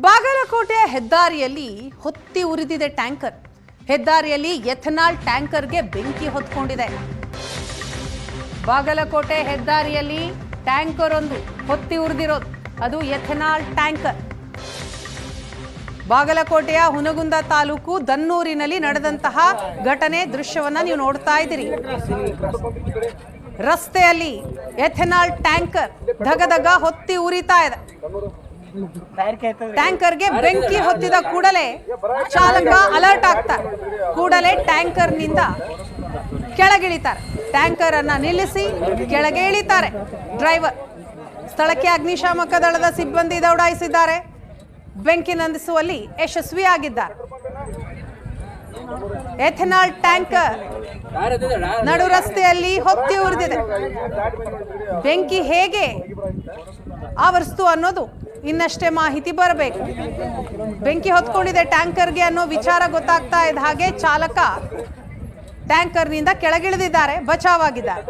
ಬಾಗಲಕೋಟೆಯ ಹೆದ್ದಾರಿಯಲ್ಲಿ ಹೊತ್ತಿ ಉರಿದಿದೆ ಟ್ಯಾಂಕರ್. ಹೆದ್ದಾರಿಯಲ್ಲಿ ಎಥನಾಲ್ ಟ್ಯಾಂಕರ್ಗೆ ಬೆಂಕಿ ಹೊತ್ಕೊಂಡಿದೆ. ಬಾಗಲಕೋಟೆ ಹೆದ್ದಾರಿಯಲ್ಲಿ ಟ್ಯಾಂಕರ್ ಒಂದು ಹೊತ್ತಿ ಉರಿದಿರೋದು. ಅದು ಎಥನಾಲ್ ಟ್ಯಾಂಕರ್. ಬಾಗಲಕೋಟೆಯ ಹುನಗುಂದ ತಾಲೂಕು ದನ್ನೂರಿನಲ್ಲಿ ನಡೆದಂತಹ ಘಟನೆ ದೃಶ್ಯವನ್ನ ನೀವು ನೋಡ್ತಾ ಇದ್ದೀರಿ. ರಸ್ತೆಯಲ್ಲಿ ಎಥೆನಾಲ್ ಟ್ಯಾಂಕರ್ ಧಗಧಗ ಹೊತ್ತಿ ಉರಿತಾ ಇದೆ. ಟ್ಯಾಂಕರ್ಗೆ ಬೆಂಕಿ ಹೊತ್ತಿದ ಕೂಡಲೇ ಚಾಲಕ ಅಲರ್ಟ್ ಆಗ್ತಾರೆ. ಕೂಡಲೇ ಟ್ಯಾಂಕರ್ನಿಂದ ಕೆಳಗಿಳಿತಾರೆ. ಟ್ಯಾಂಕರ್ ಅನ್ನ ನಿಲ್ಲಿಸಿ ಕೆಳಗೆ ಇಳಿತಾರೆ ಡ್ರೈವರ್ ಸ್ಥಳಕ್ಕೆ ಅಗ್ನಿಶಾಮಕ ದಳದ ಸಿಬ್ಬಂದಿ ದೌಡಾಯಿಸಿದ್ದಾರೆ. ಬೆಂಕಿ ನಂದಿಸುವಲ್ಲಿ ಯಶಸ್ವಿಯಾಗಿದ್ದಾರೆ. ಎಥೆನಾಲ್ ಟ್ಯಾಂಕರ್ ನಡು ರಸ್ತೆಯಲ್ಲಿ ಹೊತ್ತಿ ಉರಿದಿದೆ. ಬೆಂಕಿ ಹೇಗೆ ಆವರಿಸ್ತು ಅನ್ನೋದು ಇನ್ನಷ್ಟೇ ಮಾಹಿತಿ ಬರಬೇಕು. ಬೆಂಕಿ ಹೊತ್ಕೊಂಡಿದೆ ಟ್ಯಾಂಕರ್ಗೆ ಅನ್ನೋ ವಿಚಾರ ಗೊತ್ತಾಗ್ತಾ ಇದ್ದ ಹಾಗೆ ಚಾಲಕ ಟ್ಯಾಂಕರ್ನಿಂದ ಕೆಳಗಿಳಿದಿದ್ದಾರೆ, ಬಚಾವಾಗಿದ್ದಾರೆ.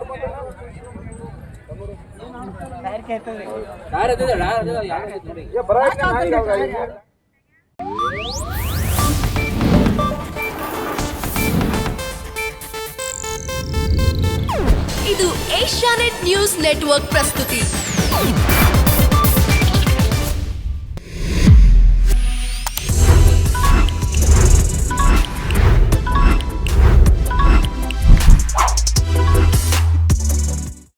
ಇದು ಏಷ್ಯಾನೆಟ್ ನ್ಯೂಸ್ ನೆಟ್ವರ್ಕ್ ಪ್ರಸ್ತುತಿ.